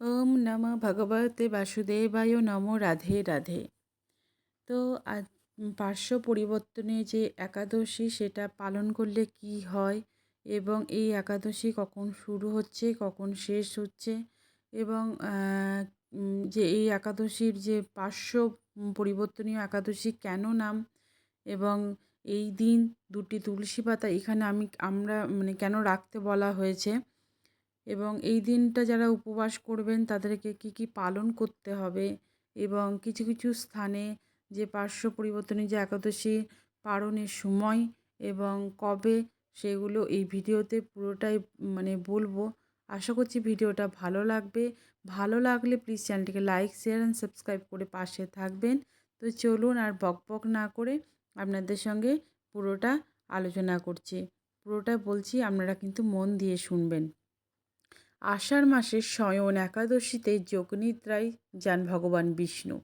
ওম নমঃ ভগবতে বাসুদেবায় নমো রাধে রাধে। তো পার্শ্ব পরিবর্তনে যে একাদশী, সেটা পালন করলে কি হয়? এবং এই একাদশী কখন শুরু হচ্ছে, কখন শেষ হচ্ছে? এবং যে এই একাদশীর যে পার্শ্ব পরিবর্তনীয় একাদশী কেন নাম? এবং এই দিন দুটি তুলসী পাতা এখানে আমি, আমরা মানে কেন রাখতে বলা হয়েছে? এবং এই দিনটা যারা উপবাস করবেন, তাদেরকে কী কী পালন করতে হবে এবং কিছু কিছু স্থানে যে পার্শ্ব পরিবর্তনে যে একাদশী পালনের সময় এবং কবে সেগুলো এই ভিডিওতে পুরোটাই মানে বলব। আশা করছি ভিডিওটা ভালো লাগবে। ভালো লাগলে প্লিজ চ্যানেলটিকে লাইক শেয়ার অ্যান্ড সাবস্ক্রাইব করে পাশে থাকবেন। তো চলুন আর বক বক না করে আপনাদের সঙ্গে পুরোটা আলোচনা করছি। পুরোটা বলছি, আপনারা কিন্তু মন দিয়ে শুনবেন। আষাঢ় মাসের শয়ন একাদশীতে যোগনিদ্রায় যান ভগবান বিষ্ণু।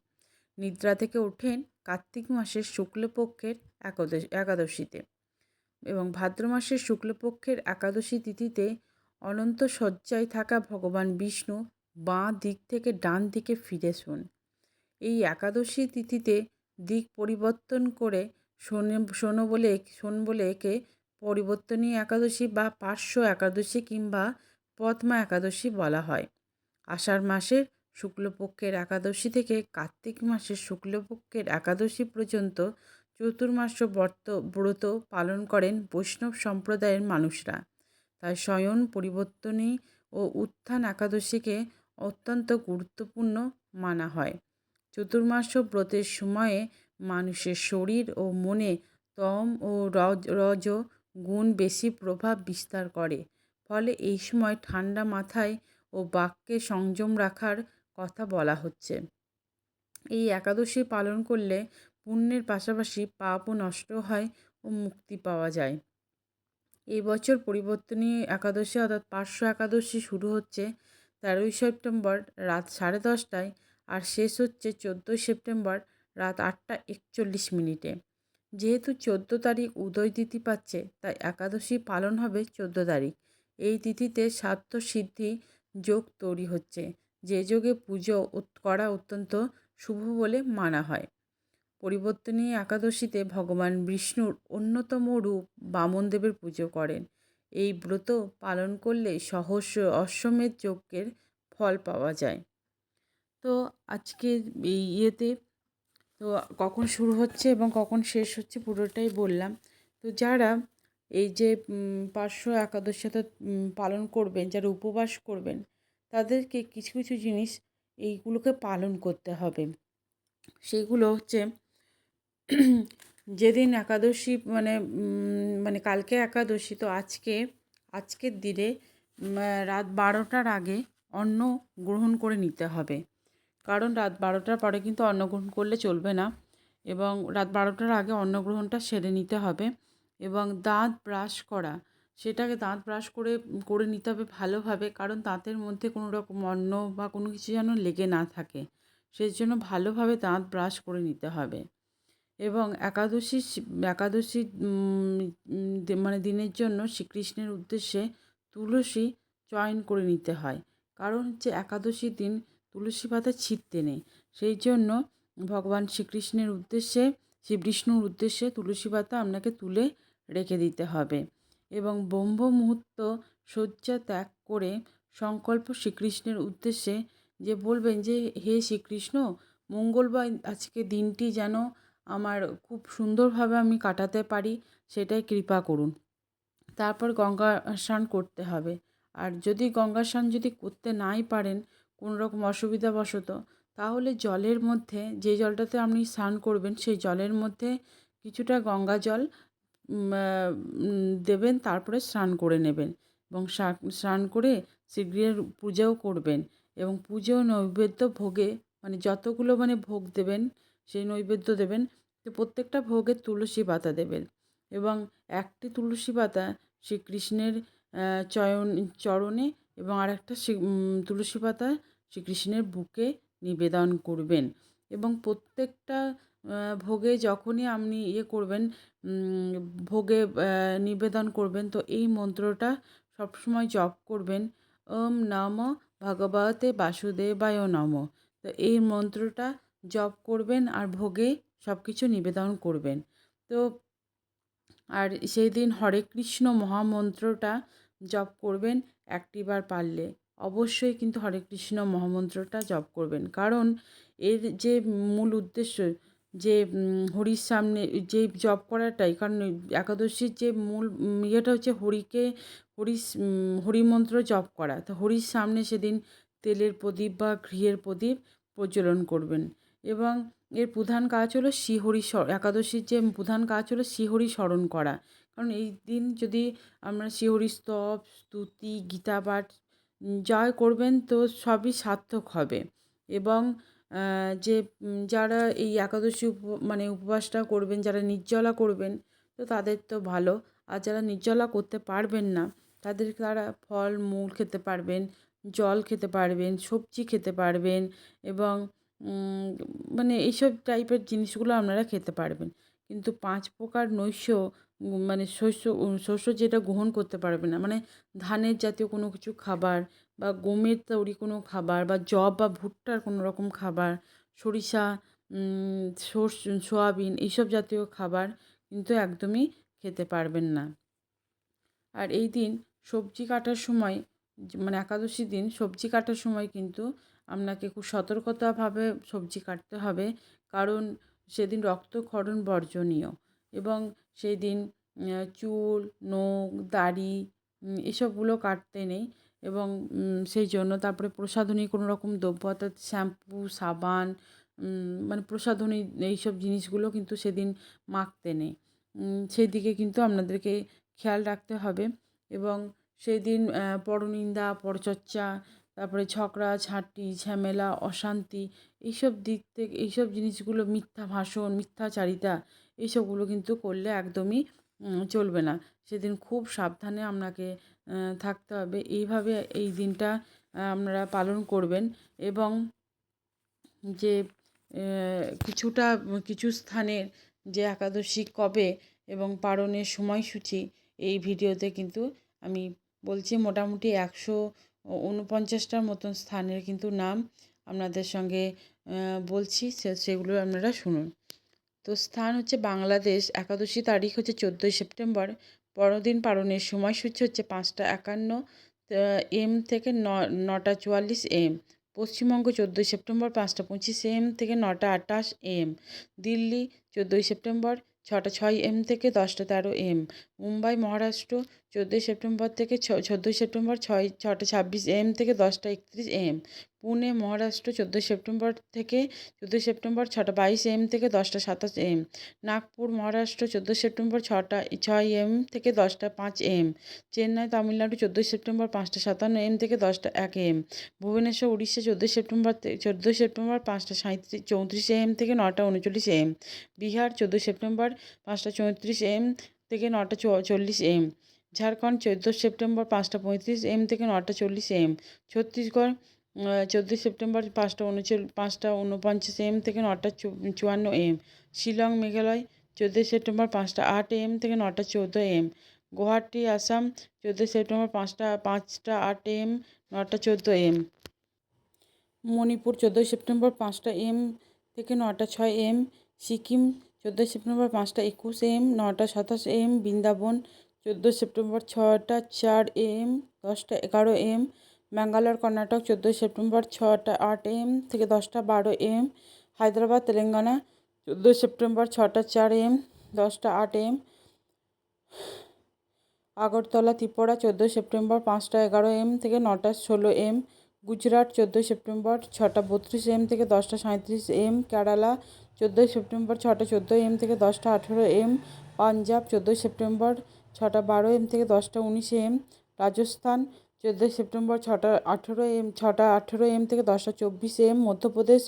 নিদ্রা থেকে ওঠেন কার্তিক মাসের শুক্লপক্ষের একাদশ একাদশীতে এবং ভাদ্র মাসের শুক্লপক্ষের একাদশী তিথিতে অনন্ত শয্যায় থাকা ভগবান বিষ্ণু বাঁ দিক থেকে ডান দিকে ফিরে শোন। এই একাদশী তিথিতে দিক পরিবর্তন করে শোনে, শোনো বলে, শোন বলে একে পরিবর্তনীয় একাদশী বা পার্শ্ব একাদশী কিংবা পদ্মা একাদশী বলা হয়। আষাঢ় মাসের শুক্লপক্ষের একাদশী থেকে কার্তিক মাসের শুক্লপক্ষের একাদশী পর্যন্ত চতুর্মাস ব্রত ব্রত পালন করেন বৈষ্ণব সম্প্রদায়ের মানুষরা। তাই স্বয়ং পরিবর্তনী ও উত্থান একাদশীকে অত্যন্ত গুরুত্বপূর্ণ মানা হয়। চতুর্মাস ব্রতের সময়ে মানুষের শরীর ও মনে তম ও রজ রজ গুণ বেশি প্রভাব বিস্তার করে। ফলে এই সময় ঠান্ডা মাথায় ও বাক্যে সংযম রাখার কথা বলা হচ্ছে। এই একাদশী পালন করলে পুণ্যের পাশাপাশি পাপও নষ্ট হয় ও মুক্তি পাওয়া যায়। এই বছর পরিবর্তনীয় একাদশী অর্থাৎ পার্শ্ব একাদশী শুরু হচ্ছে তেরোই সেপ্টেম্বর রাত সাড়ে দশটায় আর শেষ হচ্ছে চোদ্দোই সেপ্টেম্বর রাত আটটা একচল্লিশ মিনিটে। যেহেতু চোদ্দ তারিখ উদয় তিথি পাচ্ছে, তাই একাদশী পালন হবে চোদ্দ তারিখ। এই তিথিতে সিদ্ধি যোগ তৈরি হচ্ছে। যে যোগে পুজো করা অত্যন্ত শুভ বলে মানা হয়। পরিবর্তনী একাদশীতে ভগবান বিষ্ণুর অন্যতম রূপ বামনদেবের পুজো করেন। এই ব্রত পালন করলে সহস্র অশ্বমেধ যজ্ঞের ফল পাওয়া যায়। তো আজকে এই ইয়েতে তো কখন শুরু হচ্ছে এবং কখন শেষ হচ্ছে পুরোটাই বললাম। তো যারা এই যে পার্শ্ব একাদশীটা পালন করবেন, যারা উপবাস করবেন, তাদেরকে কিছু কিছু জিনিস এইগুলোকে পালন করতে হবে। সেগুলো হচ্ছে, যেদিন একাদশী মানে মানে কালকে একাদশী, তো আজকে, আজকের দিনে রাত বারোটার আগে অন্ন গ্রহণ করে নিতে হবে। কারণ রাত বারোটার পরে কিন্তু অন্ন গ্রহণ করলে চলবে না এবং রাত বারোটার আগে অন্ন গ্রহণটা সেরে নিতে হবে। এবং দাঁত ব্রাশ করা, সেটাকে দাঁত ব্রাশ করে করে নিতে হবে ভালোভাবে, কারণ দাঁতের মধ্যে কোনো রকম অন্ন বা কোনো কিছু যেন লেগে না থাকে। সেই জন্য ভালোভাবে দাঁত ব্রাশ করে নিতে হবে। এবং একাদশী একাদশী মানে দিনের জন্য শ্রীকৃষ্ণের উদ্দেশ্যে তুলসী চয়ন করে নিতে হয়। কারণ হচ্ছে একাদশীর দিন তুলসী পাতা ছিঁড়তে নেই। সেই জন্য ভগবান শ্রীকৃষ্ণের উদ্দেশ্যে, শ্রী বিষ্ণুর উদ্দেশ্যে তুলসী পাতা আপনাকে তুলে রেখে দিতে হবে এবং ব্রহ্ম মুহূর্ত শয্যা ত্যাগ করে সংকল্প শ্রীকৃষ্ণের উদ্দেশ্যে যে বলবেন যে, হে শ্রীকৃষ্ণ, মঙ্গলবার আজকে দিনটি যেন আমার খুব সুন্দরভাবে আমি কাটাতে পারি, সেটাই কৃপা করুন। তারপর গঙ্গা স্নান করতে হবে। আর যদি গঙ্গা স্নান যদি করতে নাই পারেন, কোনো রকম অসুবিধাবশত তাহলে জলের মধ্যে যে জলটাতে আপনি স্নান করবেন, সেই জলের মধ্যে কিছুটা গঙ্গা জল দেবেন, তারপরে স্নান করে নেবেন এবং স্নান করে শ্রীগৃহের পূজাও করবেন এবং পুজো নৈবেদ্য ভোগে মানে যতগুলো মানে ভোগ দেবেন, সেই নৈবেদ্য দেবেন, তো প্রত্যেকটা ভোগে তুলসী পাতা দেবেন এবং একটি তুলসী পাতা শ্রীকৃষ্ণের চয়ন, চরণে এবং আরেকটা তুলসী পাতা শ্রীকৃষ্ণের বুকে নিবেদন করবেন এবং প্রত্যেকটা ভোগে যখনই আপনি ইয়ে করবেন ভোগে নিবেদন করবেন, তো এই মন্ত্রটা সবসময় জপ করবেন। ওম নম ভগবতে বাসুদেবায় নম। তো এই মন্ত্রটা জপ করবেন আর ভোগে সব কিছু নিবেদন করবেন। তো আর সেই দিন হরে কৃষ্ণ মহামন্ত্রটা জপ করবেন একটিবার পারলে। অবশ্যই কিন্তু হরে কৃষ্ণ মহামন্ত্রটা জপ করবেন। কারণ এর যে মূল উদ্দেশ্য যে হরির সামনে যে জপ করাটাই। কারণ একাদশীর যে মূল ইয়েটা হচ্ছে হরিকে হরি হরিমন্ত্র জপ করা। তো হরির সামনে সেদিন তেলের প্রদীপ বা ঘিয়ের প্রদীপ প্রজ্বলন করবেন। এবং এর প্রধান কাজ হলো শ্রীহরি একাদশীর যে প্রধান কাজ হলো শ্রীহরি স্মরণ করা। কারণ এই দিন যদি আমরা শ্রীহরি স্তব, স্তুতি গীতা পাঠ যা করবেন তো সবই সার্থক হবে। এবং যে যারা এই একাদশী উপ মানে উপবাসটা করবেন, যারা নির্জলা করবেন, তো তাদের তো ভালো। আর যারা নির্জলা করতে পারবেন না, তাদের তারা ফল, মূল খেতে পারবেন, জল খেতে পারবেন, সবজি খেতে পারবেন এবং মানে এইসব টাইপের জিনিসগুলো আপনারা খেতে পারবেন। কিন্তু পাঁচ প্রকার নৈশ মানে শস্য শস্য যেটা গ্রহণ করতে পারবে না মানে ধানের জাতীয় কোনো কিছু খাবার বা গমের তৈরি কোনো খাবার বা যব বা ভুট্টার কোনো রকম খাবার, সরিষা সর্ষ, সোয়াবিন এইসব জাতীয় খাবার কিন্তু একদমই খেতে পারবেন না। আর এই দিন সবজি কাটার সময় মানে একাদশী দিন সবজি কাটার সময় কিন্তু আপনাকে খুব সতর্কতাভাবে সবজি কাটতে হবে। কারণ সেদিন রক্তক্ষরণ বর্জনীয় এবং সেই দিন চুল, নখ, দাড়ি এসবগুলো কাটতে নেই। এবং সেই জন্য তারপরে প্রসাধনী কোনো রকম দ্রব্য, অর্থাৎ শ্যাম্পু, সাবান মানে প্রসাধনী এইসব জিনিসগুলো কিন্তু সেদিন মাখতে নেই। সেই দিকে কিন্তু আপনাদেরকে খেয়াল রাখতে হবে এবং সেই দিন পরনিন্দা, পরচর্চা, তারপরে ঝগড়া ঝাঁটি ঝামেলা, অশান্তি এইসব দিক থেকে, এইসব জিনিসগুলো মিথ্যা ভাষণ, মিথ্যা মিথ্যাচারিতা এইসবগুলো কিন্তু করলে একদমই চলবে না। সেদিন খুব সাবধানে আপনাকে থাকতে হবে। এইভাবে এই দিনটা আমরা পালন করবেন এবং যে কিছুটা, কিছু স্থানের যে একাদশী কবে এবং পালনের সময়সূচি, এই ভিডিওতে কিন্তু আমি বলছি মোটামুটি একশো ঊনপঞ্চাশটার মতন স্থানের কিন্তু নাম আপনাদের সঙ্গে বলছি। সেগুলো আপনারা শুনুন। তো স্থান হচ্ছে বাংলাদেশ। একাদশী তারিখ হচ্ছে চোদ্দোই সেপ্টেম্বর। বড়দিন পালনের সময়সূচি হচ্ছে পাঁচটা একান্ন এম থেকে ন, নটা চুয়াল্লিশ এম। পশ্চিমবঙ্গ চোদ্দোই সেপ্টেম্বর পাঁচটা পঁচিশ এম থেকে নটা আটাশ এম। দিল্লি চোদ্দোই সেপ্টেম্বর ছটা ছয় এম থেকে দশটা তেরো এম। মুম্বাই, মহারাষ্ট্র চোদ্দোই সেপ্টেম্বর থেকে ছ, চোদ্দোই সেপ্টেম্বর ছয়, ছটা ছাব্বিশ এম থেকে দশটা একত্রিশ এম। পুনে, মহারাষ্ট্র চোদ্দোই সেপ্টেম্বর থেকে চোদ্দোই সেপ্টেম্বর ছটা বাইশ এম থেকে দশটা সাতাশ এম। নাগপুর, মহারাষ্ট্র চোদ্দোই সেপ্টেম্বর ছটা ছয় এম থেকে দশটা পাঁচ এম। চেন্নাই, তামিলনাড়ু চোদ্দোই সেপ্টেম্বর পাঁচটা সাতান্ন এম থেকে দশটা এক এম। ভুবনেশ্বর, উড়িষ্যা চোদ্দোই সেপ্টেম্বর চোদ্দোই সেপ্টেম্বর পাঁচটা সাঁত্রিশ চৌত্রিশ এম থেকে নটা উনচল্লিশ এম। বিহার, চোদ্দোই সেপ্টেম্বর পাঁচটা চৌত্রিশ এম থেকে নটা চল্লিশ এম। ঝাড়খণ্ড চোদ্দ সেপ্টেম্বর পাঁচটা পঁয়ত্রিশ এম থেকে নটা চল্লিশ এম। ছত্তিশগড় চোদ্দোই সেপ্টেম্বর পাঁচটা উনচল পাঁচটা উনপঞ্চাশ এম থেকে নটা চুয়ান্ন এম শিলং, মেঘালয়, চোদ্দোই সেপ্টেম্বর পাঁচটা আট এম থেকে নটা চৌদ্দো এম গুয়াহাটি, আসাম, চোদ্দোই সেপ্টেম্বর পাঁচটা পাঁচটা আট এম নটা চৌদ্দো এম মণিপুর, চোদ্দোই সেপ্টেম্বর পাঁচটা এম থেকে নটা ছয় এম সিকিম, চোদ্দোই সেপ্টেম্বর পাঁচটা একুশ এম নটা সাতাশ এম বৃন্দাবন, চোদ্দোই সেপ্টেম্বর ছটা চার এম দশটা এগারো এম ব্যাঙ্গালোর কর্ণাটক, চোদ্দোই সেপ্টেম্বর ছটা, আট এম থেকে দশটা বারো এম। হায়দ্রাবাদ, তেলেঙ্গানা, চোদ্দোই সেপ্টেম্বর ছটা, চার এম, দশটা আট এম। আগরতলা, ত্রিপুরা, চোদ্দোই সেপ্টেম্বর পাঁচটা এগারো এম থেকে নটা ষোলো এম। গুজরাট, চোদ্দোই সেপ্টেম্বর ছটা বত্রিশ এম থেকে দশটা সাঁত্রিশ এম। কেরালা, চোদ্দোই সেপ্টেম্বর ছটা চোদ্দ এম থেকে দশটা আঠেরো এম। পাঞ্জাব, চোদ্দোই সেপ্টেম্বর ছটা বারো এম থেকে দশটা উনিশ এম। রাজস্থান চোদ্দোই সেপ্টেম্বর ছটা আঠেরো এম, ছটা আঠেরো এম থেকে দশটা চব্বিশ এম, মধ্যপ্রদেশ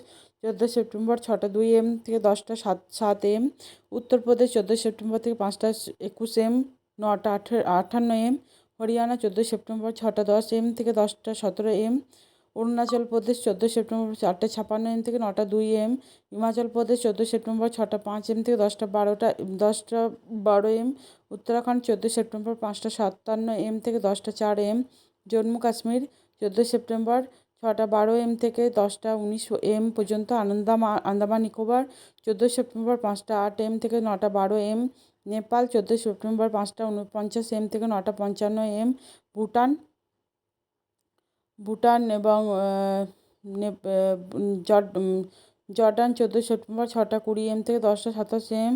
চোদ্দোই সেপ্টেম্বর ছটা দুই এম থেকে দশটা সাত সাত এম, উত্তরপ্রদেশ চোদ্দোই সেপ্টেম্বর থেকে পাঁচটা একুশ এম, নটা আঠেরো আটান্ন এম, হরিয়ানা চোদ্দোই সেপ্টেম্বর ছটা দশ এম থেকে দশটা সতেরো এম, অরুণাচল প্রদেশ চোদ্দোই সেপ্টেম্বর চারটে ছাপান্ন এম থেকে নটা দুই এম, হিমাচল প্রদেশ চোদ্দোই সেপ্টেম্বর ছটা পাঁচ এম থেকে দশটা বারোটা, দশটা বারো এম, উত্তরাখণ্ড চোদ্দোই সেপ্টেম্বর পাঁচটা সাতান্ন এম থেকে দশটা চার এম জম্মু কাশ্মীর চোদ্দোই সেপ্টেম্বর, ছটা বারো এম থেকে দশটা উনিশ এম পর্যন্ত, আনন্দামা, আন্দামান নিকোবর চোদ্দোই সেপ্টেম্বর পাঁচটা আট এম থেকে নটা বারো এম, নেপাল চোদ্দোই সেপ্টেম্বর পাঁচটা উনপঞ্চাশ এম থেকে নটা পঞ্চান্ন এম, ভুটান ভুটান এবং জর্ডান চোদ্দোই সেপ্টেম্বর, ছটা কুড়ি এম থেকে দশটা সাতাশ এম